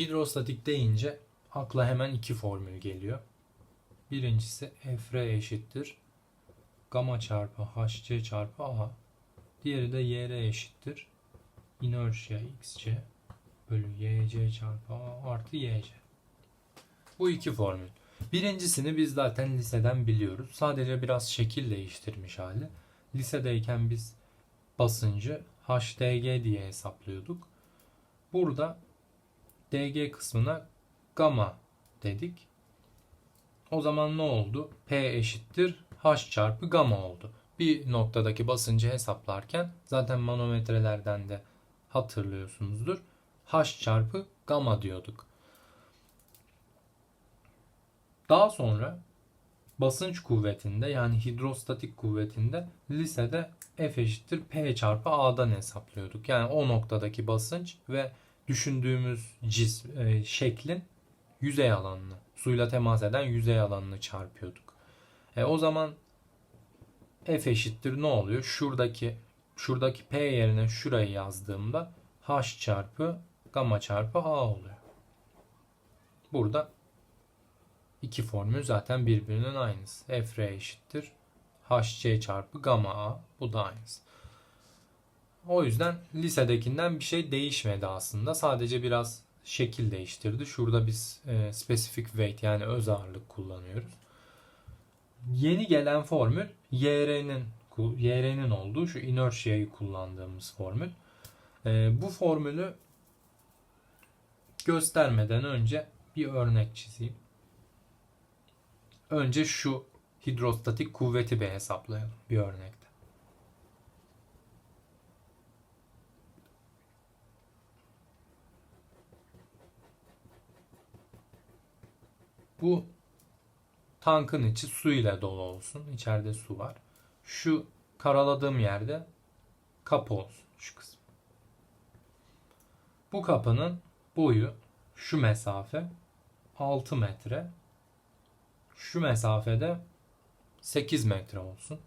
Hidrostatik deyince akla hemen iki formül geliyor. Birincisi Fr eşittir gamma çarpı hc çarpı a. Diğeri de yr eşittir inertia xc bölü yc çarpı a artı yc. Bu iki formül. Birincisini biz zaten liseden biliyoruz. Sadece biraz şekil değiştirmiş hali. Lisedeyken biz basıncı HDG diye hesaplıyorduk. Burada DG kısmına gamma dedik. O zaman ne oldu? P eşittir H çarpı gamma oldu. Bir noktadaki basıncı hesaplarken zaten manometrelerden de hatırlıyorsunuzdur. H çarpı gamma diyorduk. Daha sonra basınç kuvvetinde yani hidrostatik kuvvetinde lisede F eşittir P çarpı A'dan hesaplıyorduk. Yani o noktadaki basınç ve düşündüğümüz cis, e, şeklin yüzey alanını, suyla temas eden yüzey alanını çarpıyorduk. E, o zaman F eşittir ne oluyor? Şuradaki şuradaki P yerine şurayı yazdığımda H çarpı gamma çarpı A oluyor. Burada iki formül zaten birbirinin aynısı. F R eşittir HC çarpı gamma A. Bu da aynısı. O yüzden lisedekinden bir şey değişmedi aslında. Sadece biraz şekil değiştirdi. Şurada biz e, specific weight yani öz ağırlık kullanıyoruz. Yeni gelen formül YR'nin YR'nin olduğu şu inertia'yı kullandığımız formül. E, bu formülü göstermeden önce bir örnek çizeyim. Önce şu hidrostatik kuvveti bir hesaplayalım bir örnekte. Bu tankın içi su ile dolu olsun. İçeride su var. Şu karaladığım yerde kapı olsun şu kısım. Bu kapının boyu şu mesafe 6 metre. Şu mesafede 8 metre olsun.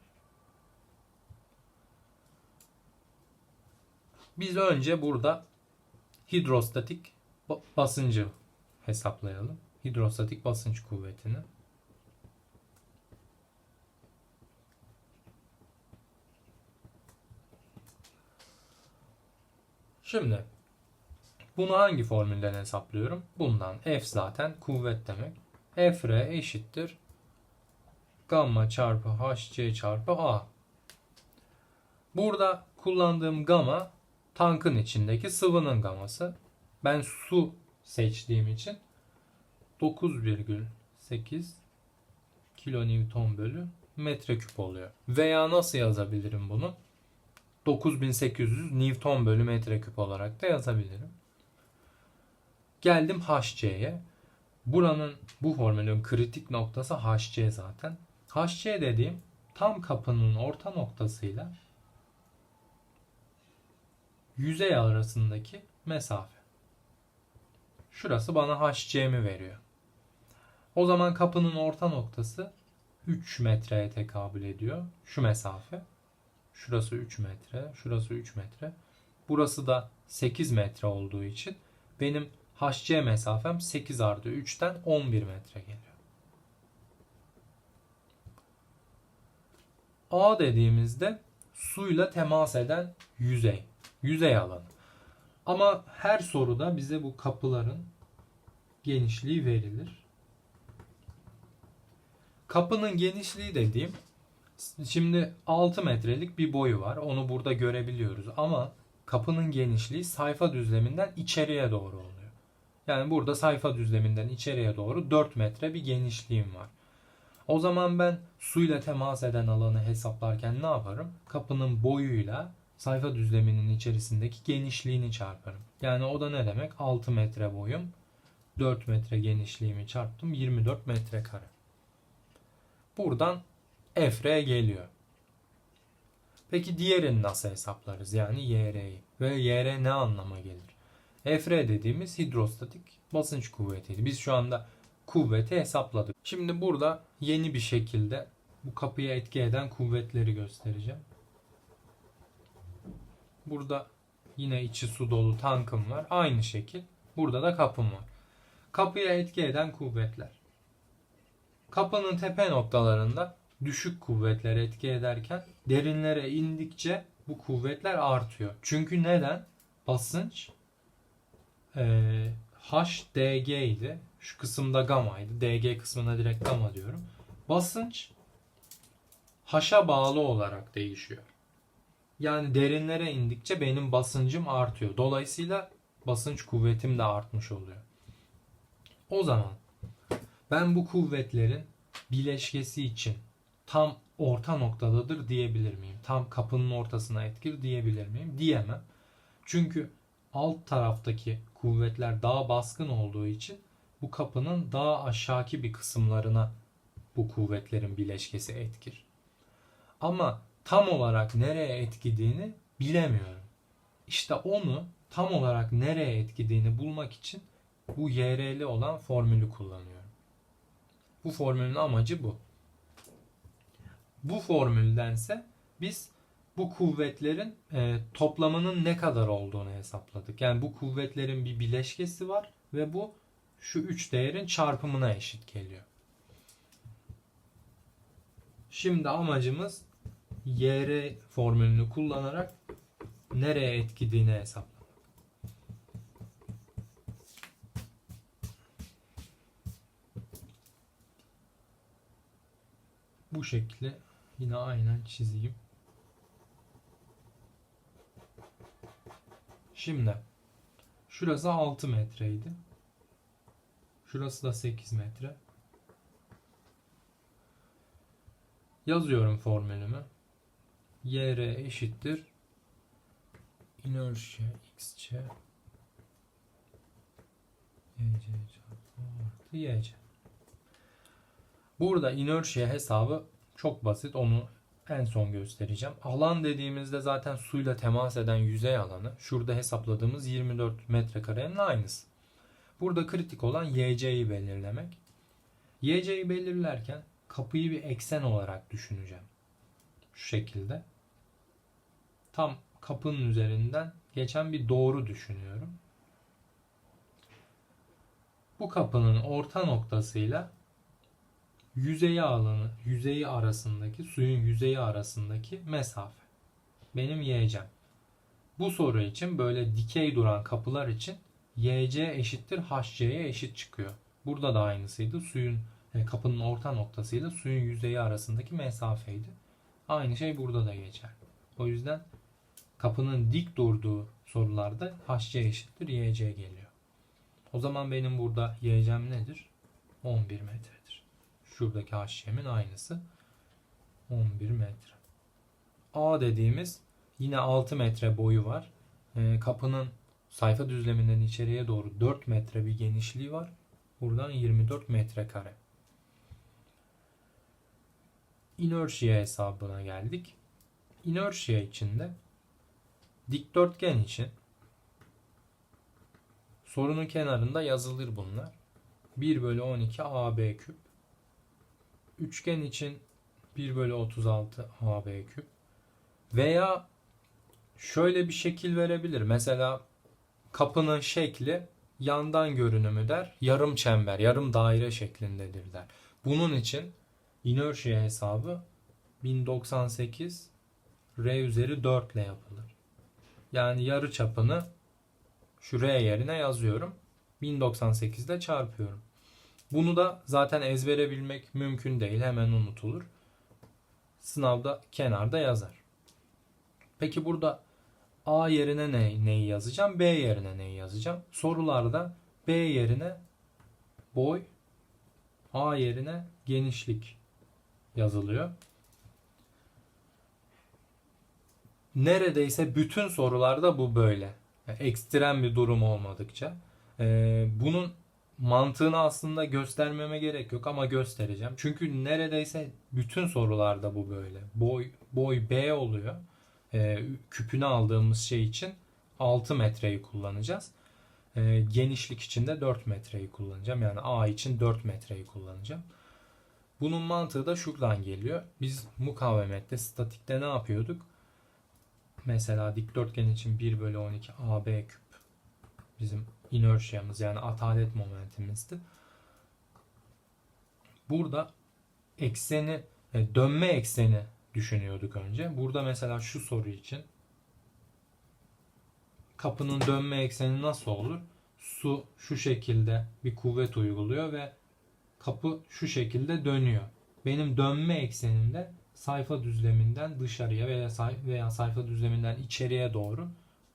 Biz önce burada hidrostatik basıncı hesaplayalım. Hidrostatik basınç kuvvetini. Şimdi bunu hangi formülden hesaplıyorum? Bundan F zaten kuvvet demek. F R eşittir gamma çarpı hc çarpı a. Burada kullandığım gamma tankın içindeki sıvının gaması. Ben su seçtiğim için 9,8 kilonewton bölü metreküp oluyor. Veya nasıl yazabilirim bunu? 9800 Newton bölü metreküp olarak da yazabilirim. Geldim HC'ye. Buranın bu formülün kritik noktası HC zaten. HC dediğim tam kapının orta noktasıyla yüzey arasındaki mesafe. Şurası bana HC'mi veriyor. O zaman kapının orta noktası 3 metreye tekabül ediyor. Şu mesafe. Şurası 3 metre, şurası 3 metre. Burası da 8 metre olduğu için benim HC mesafem 8 artı 3'ten 11 metre geliyor. A dediğimizde suyla temas eden yüzey, yüzey alanı. Ama her soruda bize bu kapıların genişliği verilir. Kapının genişliği dediğim şimdi 6 metrelik bir boyu var. Onu burada görebiliyoruz ama kapının genişliği sayfa düzleminden içeriye doğru oluyor. Yani burada sayfa düzleminden içeriye doğru 4 metre bir genişliğim var. O zaman ben suyla temas eden alanı hesaplarken ne yaparım? Kapının boyuyla sayfa düzleminin içerisindeki genişliğini çarparım. Yani o da ne demek? 6 metre boyum, 4 metre genişliğimi çarptım 24 metre kare. Buradan Fr geliyor. Peki diğerini nasıl hesaplarız? Yani YR'yi. Ve YR ne anlama gelir? Fr dediğimiz hidrostatik basınç kuvvetiydi. Biz şu anda kuvveti hesapladık. Şimdi burada yeni bir şekilde bu kapıya etki eden kuvvetleri göstereceğim. Burada yine içi su dolu tankım var. Aynı şekil. Burada da kapım var. Kapıya etki eden kuvvetler. Kapının tepe noktalarında düşük kuvvetler etki ederken derinlere indikçe bu kuvvetler artıyor. Çünkü neden? Basınç eee HDG idi. Şu kısımda gamaydı. DG kısmına direkt gama diyorum. Basınç H'a bağlı olarak değişiyor. Yani derinlere indikçe benim basıncım artıyor. Dolayısıyla basınç kuvvetim de artmış oluyor. O zaman ben bu kuvvetlerin bileşkesi için tam orta noktadadır diyebilir miyim? Tam kapının ortasına etkir diyebilir miyim? Diyemem. Çünkü alt taraftaki kuvvetler daha baskın olduğu için bu kapının daha aşağıki bir kısımlarına bu kuvvetlerin bileşkesi etkir. Ama tam olarak nereye etkilediğini bilemiyorum. İşte onu tam olarak nereye etkilediğini bulmak için bu YRL olan formülü kullanıyorum. Bu formülün amacı bu. Bu formüldense biz bu kuvvetlerin e, toplamının ne kadar olduğunu hesapladık. Yani bu kuvvetlerin bir bileşkesi var ve bu şu üç değerin çarpımına eşit geliyor. Şimdi amacımız YR formülünü kullanarak nereye etkilediğini hesaplamak. Bu şekli yine aynen çizeyim. Şimdi şurası 6 metreydi. Şurası da 8 metre. Yazıyorum formülümü. YR eşittir. Inertia xc YC çarpı YC. Burada inertia hesabı çok basit. Onu en son göstereceğim. Alan dediğimizde zaten suyla temas eden yüzey alanı. Şurada hesapladığımız 24 metrekarenin aynısı. Burada kritik olan YC'yi belirlemek. YC'yi belirlerken kapıyı bir eksen olarak düşüneceğim. Şu şekilde. Tam kapının üzerinden geçen bir doğru düşünüyorum. Bu kapının orta noktasıyla yüzeyi alanı, yüzeyi arasındaki, suyun yüzeyi arasındaki mesafe. Benim YC'm. Bu soru için böyle dikey duran kapılar için YC eşittir HC'ye eşit çıkıyor. Burada da aynısıydı. Suyun e, kapının orta noktasıyla suyun yüzeyi arasındaki mesafeydi. Aynı şey burada da geçer. O yüzden kapının dik durduğu sorularda HC eşittir YC geliyor. O zaman benim burada YC'm nedir? 11 metredir. Şuradaki HC'min aynısı 11 metre. A dediğimiz yine 6 metre boyu var. E, kapının sayfa düzleminden içeriye doğru 4 metre bir genişliği var. Buradan 24 metrekare. Inertia hesabına geldik. Inertia içinde dikdörtgen için sorunun kenarında yazılır bunlar. 1 bölü 12 AB küp. Üçgen için 1 bölü 36 AB küp. Veya şöyle bir şekil verebilir. Mesela kapının şekli yandan görünümü der. Yarım çember, yarım daire şeklindedir der. Bunun için inertia hesabı 1098 R üzeri 4 ile yapılır. Yani yarı çapını şu R yerine yazıyorum. 1098 ile çarpıyorum. Bunu da zaten ezbere bilmek mümkün değil. Hemen unutulur. Sınavda kenarda yazar. Peki burada A yerine ne, neyi yazacağım? B yerine neyi yazacağım? Sorularda B yerine boy, A yerine genişlik yazılıyor. Neredeyse bütün sorularda bu böyle. Ekstrem bir durum olmadıkça. Ee, bunun mantığını aslında göstermeme gerek yok ama göstereceğim. Çünkü neredeyse bütün sorularda bu böyle. Boy boy B oluyor. Ee, küpünü aldığımız şey için 6 metreyi kullanacağız. Ee, genişlik için de 4 metreyi kullanacağım. Yani A için 4 metreyi kullanacağım. Bunun mantığı da şuradan geliyor. Biz mukavemette, statikte ne yapıyorduk? Mesela dikdörtgen için 1 bölü 12 AB küp bizim inertia'mız yani atalet momentimizdi. Burada ekseni e, dönme ekseni düşünüyorduk önce. Burada mesela şu soru için kapının dönme ekseni nasıl olur? Su şu şekilde bir kuvvet uyguluyor ve kapı şu şekilde dönüyor. Benim dönme eksenimde sayfa düzleminden dışarıya veya veya sayfa düzleminden içeriye doğru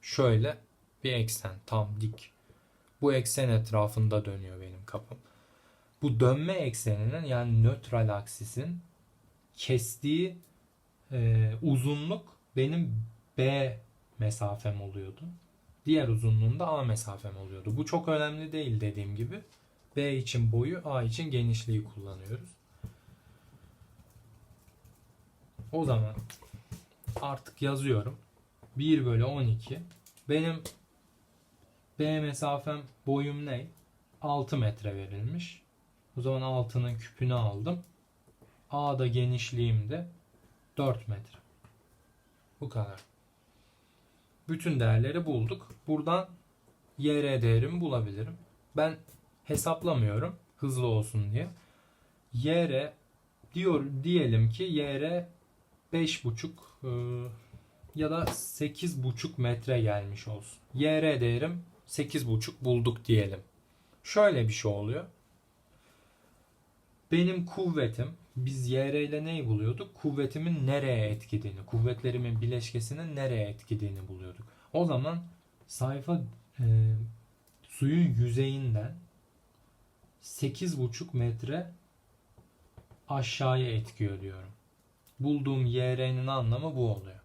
şöyle bir eksen tam dik. Bu eksen etrafında dönüyor benim kapım. Bu dönme ekseninin yani nötral aksisin kestiği e, uzunluk benim B mesafem oluyordu. Diğer uzunluğunda A mesafem oluyordu. Bu çok önemli değil dediğim gibi. B için boyu, A için genişliği kullanıyoruz. O zaman artık yazıyorum. 1 bölü 12. Benim B mesafem boyum ne? 6 metre verilmiş. O zaman 6'nın küpünü aldım. A'da genişliğim de 4 metre. Bu kadar. Bütün değerleri bulduk. Buradan YR değerimi bulabilirim. Ben hesaplamıyorum hızlı olsun diye. YR diyor diyelim ki YR 5,5 e, ya da 8,5 metre gelmiş olsun. YR değerim 8,5 bulduk diyelim. Şöyle bir şey oluyor. Benim kuvvetim biz YR ile neyi buluyorduk? Kuvvetimin nereye etkilediğini, kuvvetlerimin bileşkesinin nereye etkilediğini buluyorduk. O zaman sayfa e, suyun yüzeyinden 8,5 metre aşağıya etkiyor diyorum. Bulduğum YR'nin anlamı bu oluyor.